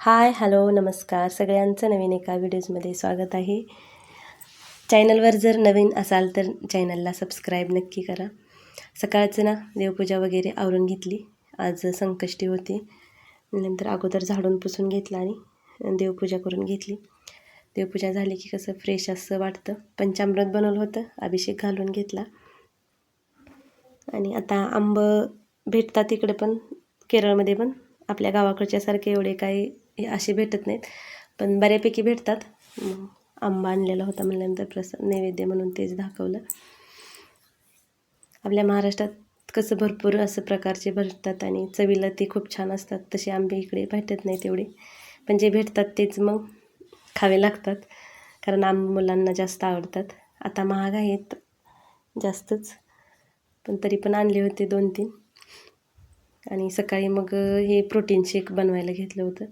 Hi hello नमस्कार. सगळ्यांचं नवीन एका व्हिडिओजमध्ये स्वागत आहे. चॅनलवर जर नवीन असाल तर चॅनलला सबस्क्राईब नक्की करा. सकाळचं ना देवपूजा वगैरे आवरून घेतली. आज संकष्टी होती. नंतर अगोदर झाडून पुसून घेतलं आणि देवपूजा करून घेतली. देवपूजा झाली की कसं फ्रेश असं वाटतं. पंचामृत बनवलं होतं अभिषेक घालून घेतला. आणि आता आंब भेटतात इकडे पण केरळमध्ये पण. आपल्या गावाकडच्यासारखे एवढे काही हे असे भेटत नाहीत. पण बऱ्यापैकी भेटतात. आंबा आणलेला होता म्हणल्यानंतर प्रसाद नैवेद्य म्हणून तेच दाखवलं. आपल्या महाराष्ट्रात कसं भरपूर असं प्रकारचे भेटतात आणि चवीला ते खूप छान असतात. तसे आंबे इकडे भेटत नाहीत एवढे. पण जे भेटतात तेच मग खावे लागतात. कारण आंबे मुलांना जास्त आवडतात. आता महाग आहेत जास्तच. पण तरी पण आणले होते दोन तीन आणि सकाळी मग हे प्रोटीन शेक बनवायला घेतलं होतं.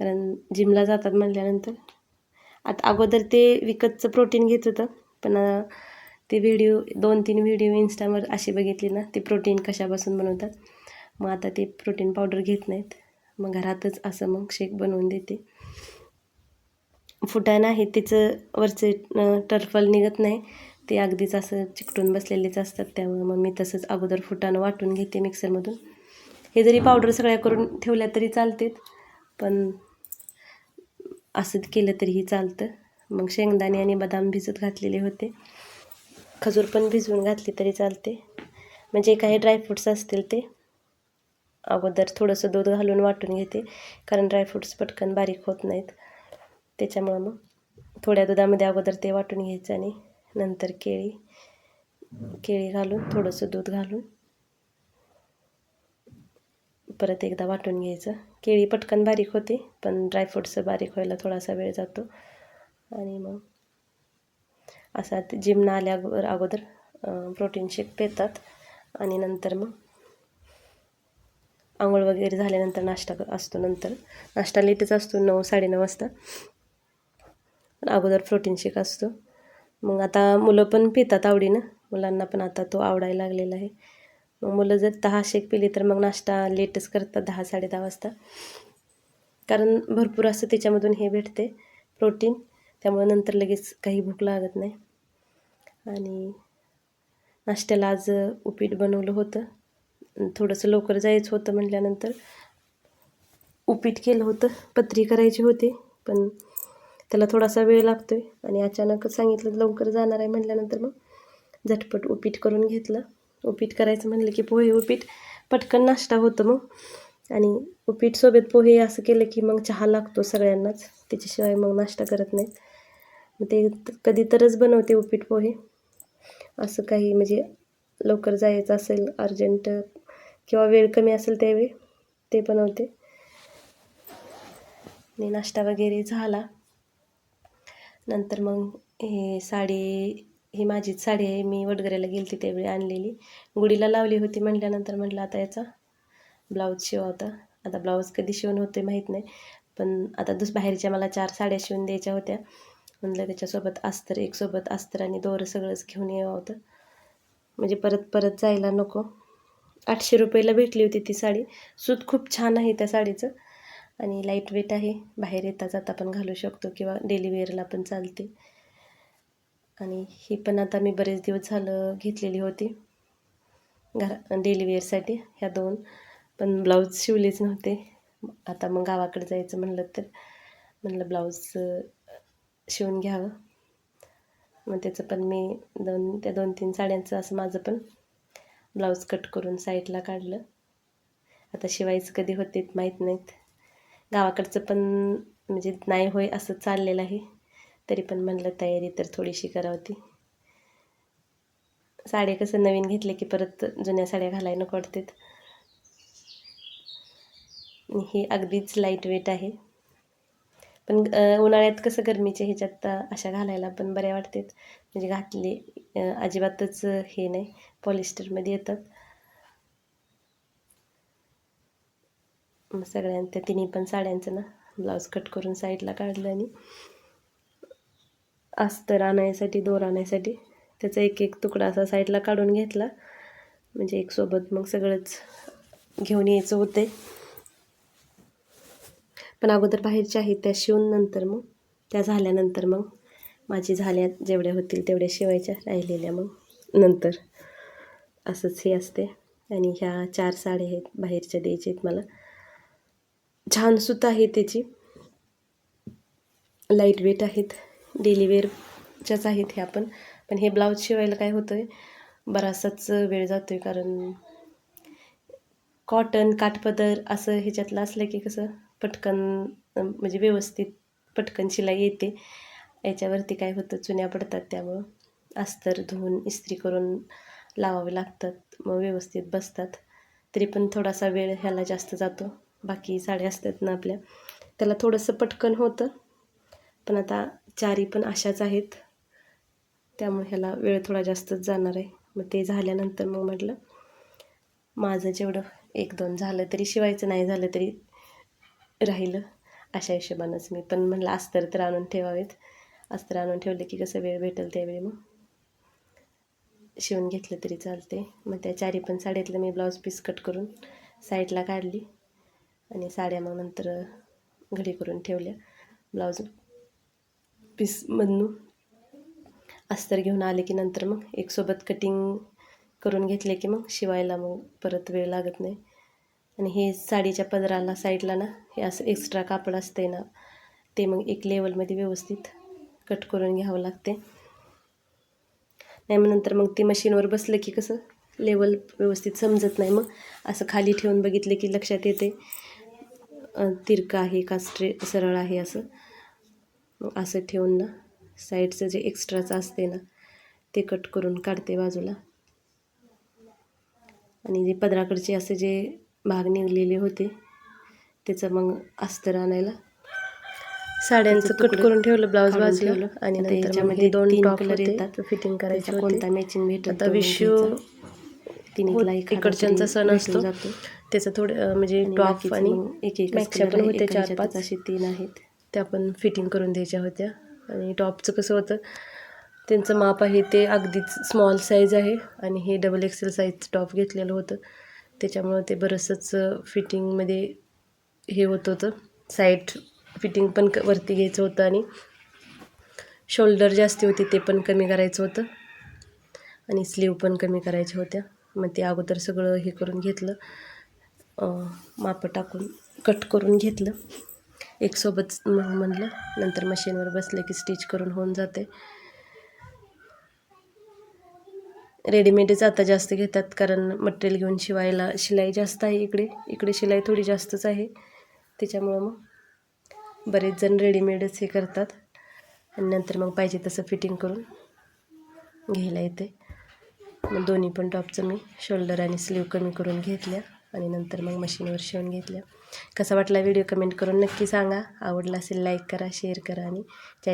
कारण जिमला जातात म्हटल्यानंतर आता अगोदर ते विकतचं प्रोटीन घेत होतं पण ते व्हिडिओ दोन तीन व्हिडिओ इंस्टावर असे बघितली ना ते प्रोटीन कशापासून बनवतात. मग आता ते प्रोटीन पावडर घेत नाहीत. मग घरातच असं मग शेक बनवून देते. फुटाणं आहे तिचं वरचे टर्फल निघत नाही. ते अगदीच असं चिकटून बसलेलेच असतात त्यामुळे मग मी तसंच अगोदर फुटाणं वाटून घेते मिक्सरमधून हे जरी पावडर सगळ्या करून ठेवल्या तरी चालतेत पण असं केलं तरीही चालतं. मग शेंगदाणे आणि बदाम भिजत घातलेले होते. खजूर पण भिजवून घातली तरी चालते. म्हणजे काही ड्रायफ्रूट्स असतील ते. अगोदर थोडंसं दूध घालून वाटून घेते. कारण ड्रायफ्रूट्स पटकन बारीक होत नाहीत. त्याच्यामुळं मग थोड्या दुधामध्ये अगोदर ते वाटून घ्यायचं आणि नंतर केळी केळी घालून थोडंसं दूध घालून परत एकदा वाटून घ्यायचं. केळी पटकन बारीक होते पण ड्रायफ्रूट्स बारीक व्हायला थोडासा वेळ जातो. आणि मग असा जिमनं आल्यावर अगोदर प्रोटीन शेक पेतात. आणि नंतर मग आंघोळ वगैरे झाल्यानंतर नाश्ता असतो नंतर. नाश्ता लेटच असतो नऊ साडेनऊ वाजता. अगोदर प्रोटीन शेक असतो. मग आता मुलं पण पितात आवडीनं. मुलांना पण आता तो आवडायला लागलेला आहे. मग मुलं जर दहा शेक पिली तर मग नाश्ता लेटच करतात दहा साडे दहा वाजता. कारण भरपूर असं त्याच्यामधून हे भेटते प्रोटीन. त्यामुळे नंतर लगेच काही भूक लागत नाही. आणि नाश्त्याला आज उपीट बनवलं होतं. थोडंसं लवकर जायचं होतं म्हटल्यानंतर उपीट केलं होतं. पत्री करायची होती पण त्याला थोडासा वेळ लागतो आहे आणि अचानकच सांगितलं लवकर जाणार आहे. म्हटल्यानंतर मग झटपट उपीट करून घेतलं. उपीट करायचं म्हणलं की पोहे उपीट पटकन नाश्ता होतं मग. आणि उपीटसोबत पोहे असं केलं की मग चहा लागतो सगळ्यांनाच त्याच्याशिवाय मग नाश्ता करत नाहीत मग ते कधी तरच बनवते उपीट पोहे. असं काही म्हणजे लवकर जायचं असेल अर्जंट किंवा वेळ कमी असेल त्यावेळी ते बनवते. आणि नाश्ता वगैरे झाला. नंतर मग हे साडी ही माझीच साडी आहे मी वडगऱ्याला गेली त्यावेळी आणलेली. गुढीला लावली होती म्हटल्यानंतर म्हटलं आता याचा ब्लाऊज शिवा होता आता ब्लाऊज कधी शिवून होते माहीत नाही पण आता दुस बाहेरच्या मला चार साड्या शिवून द्यायच्या होत्या. म्हटलं त्याच्यासोबत अस्तर एक सोबत अस्तर आणि दोरं सगळंच घेऊन यावं होतं. म्हणजे परत परत जायला नको. आठशे रुपयाला भेटली होती ती साडी. सूत खूप छान आहे त्या साडीचं. आणि लाइट वेट आहे. बाहेर येता जाता पण घालू शकतो किंवा डेली वेअरला पण चालते. आणि ही पण आता मी बरेच दिवस झालं घेतलेली होती. घरा डेली वेअरसाठी ह्या दोन. पण ब्लाऊज शिवलेच नव्हते. आता मग गावाकडे जायचं म्हणलं तर म्हणलं ब्लाऊज शिवून घ्यावं. मग त्याचं पण मी दोन त्या दोन तीन साड्यांचं असं माझं पण ब्लाऊज कट करून साईडला काढलं. आता शिवायचं कधी होते माहीत नाहीत. गावाकडचं पण म्हणजे नाही होय असं चाललेलं आहे. तरी पण म्हणलं तयारी तर थोडीशी करावती साड्या कसं नवीन घेतले की परत जुन्या साड्या घालायला नको वाटतात. ही अगदीच लाइट वेट आहे. पण उन्हाळ्यात कसं गरमीच्या ह्याच्यात अशा घालायला पण बऱ्या वाटतात. म्हणजे घातले अजिबातच हे नाही. पॉलिस्टरमध्ये येतात. मग सगळ्यां त्या तिन्ही पण साड्यांचं ना ब्लाऊज कट करून साईडला काढलं आणि अस्तर आणायसाठी दोर आणायसाठी. त्याचा एक एक तुकडा असा साईडला काढून घेतला. म्हणजे एक सोबत मग सगळंच घेऊन यायचं होते पण अगोदर बाहेरच्या आहेत त्या शिवून नंतर मग त्या झाल्यानंतर मग माझी झाल्या जेवढ्या होतील तेवढ्या शिवायच्या राहिलेल्या मग नंतर. असंच हे असते आणि ह्या चार साड्या आहेत बाहेरच्या द्यायच्या आहेत मला. छान सुत आहे त्याची. लाइट वेट आहेत. डेली वेअरच्याच आहेत हे आपण. पण हे ब्लाऊज शिवायला काय होतं आहे बराचसाच वेळ जातो आहे कारण कॉटन काठपदर असं ह्याच्यातलं असलं की कसं पटकन म्हणजे व्यवस्थित पटकन शिलाई येते. याच्यावरती काय होतं? चुन्या पडतात त्यामुळं. अस्तर धुवून इस्त्री करून लावावे लागतात. मग व्यवस्थित बसतात. तरी पण थोडासा वेळ ह्याला जास्त जातो. बाकी साड्या असतात ना आपल्या. त्याला थोडंसं पटकन होतं. पण आता चारी पण अशाच आहेत. त्यामुळे ह्याला वेळ थोडा जास्तच जाणार आहे. मग ते झाल्यानंतर मग म्हटलं माझं जेवढं एक दोन झालं तरी शिवायचं नाही झालं तरी राहिलं. अशा हिशोबानंच मी पण म्हणलं अस्तर तर आणून ठेवावेत. अस्तर आणून ठेवले की कसं वेळ भेटेल त्यावेळी मग. शिवून घेतलं तरी चालते. मग त्या चारी पण साड्यातलं मी ब्लाऊज पीस कट करून साईडला काढली. आणि साड्या मग नंतर घडी करून ठेवल्या. ब्लाऊज पीसमधून अस्तर घेऊन आले की नंतर मग एक सोबत कटिंग करून घेतले की मग शिवायला मग परत वेळ लागत नाही. आणि हे साडीच्या पदराला साईडला ना हे असं एक्स्ट्रा कापड असते ना ते मग एक लेवलमध्ये व्यवस्थित कट करून घ्यावं लागते नाही मग नंतर मग ते मशीनवर बसलं की कसं लेवल व्यवस्थित समजत नाही मग. असं खाली ठेवून बघितलं की लक्षात येते तिरकं आहे का स्ट्रे सरळ आहे असं. मग असं ठेवून ना साईडचं जे एक्स्ट्राचं असते ना ते कट करून काढते बाजूला. आणि जे पदराकडचे असे जे भाग निघलेले होते त्याचं मग अस्तर आणायला साड्यांचं कट करून ठेवलं ब्लाऊज बाजूला आणि नंतर याच्यामध्ये दोन टॉप कलर येतात. फिटिंग करायचं कोणता मॅचिंग भेटत आता तो विशू घ्यायचा. तिन्हीतला एखादा इकडच्यांचा सण असतो. जातो. त्याचं थोडं म्हणजे टॉप आणि एक एक पण चार पाच. असे तीन आहेत. त्या पण फिटिंग करून द्यायच्या होत्या. आणि टॉपचं कसं होतं त्यांचं माप आहे ते अगदीच स्मॉल साईज आहे आणि हे डबल एक्सेल साईजचं टॉप घेतलेलं होतं. त्याच्यामुळं ते बरंचसंच फिटिंगमध्ये हे होत होतं. साईड फिटिंग पण क वरती घ्यायचं होतं आणि शोल्डर जास्ती होती ते पण कमी करायचं होतं. आणि स्लीव पण कमी करायच्या होत्या. मग ते अगोदर सगळं हे करून घेतलं. माप मापं टाकून कट करून घेतलं. एक सोबत मग म्हणलं नंतर मशीनवर बसले की स्टिच करून होऊन जाते. रेडीमेडच आता जास्त घेतात कारण मटेरियल घेऊन शिवायला शिलाई जास्त आहे इकडे. इकडे शिलाई थोडी जास्तच आहे. त्याच्यामुळं मग बरेच जण रेडीमेडच हे करतात. आणि नंतर मग पाहिजे तसं फिटिंग करून घ्यायला येते. मग दोन्ही पण टॉपचं मी शोल्डर आणि स्लीव कमी करून घेतल्या. आणि नंतर मग मशीनवर शिवून घेतल्या. कसा वाटला व्हिडिओ कमेंट करून नक्की सांगा. आवडला असेल लाईक करा शेअर करा आणि चॅनल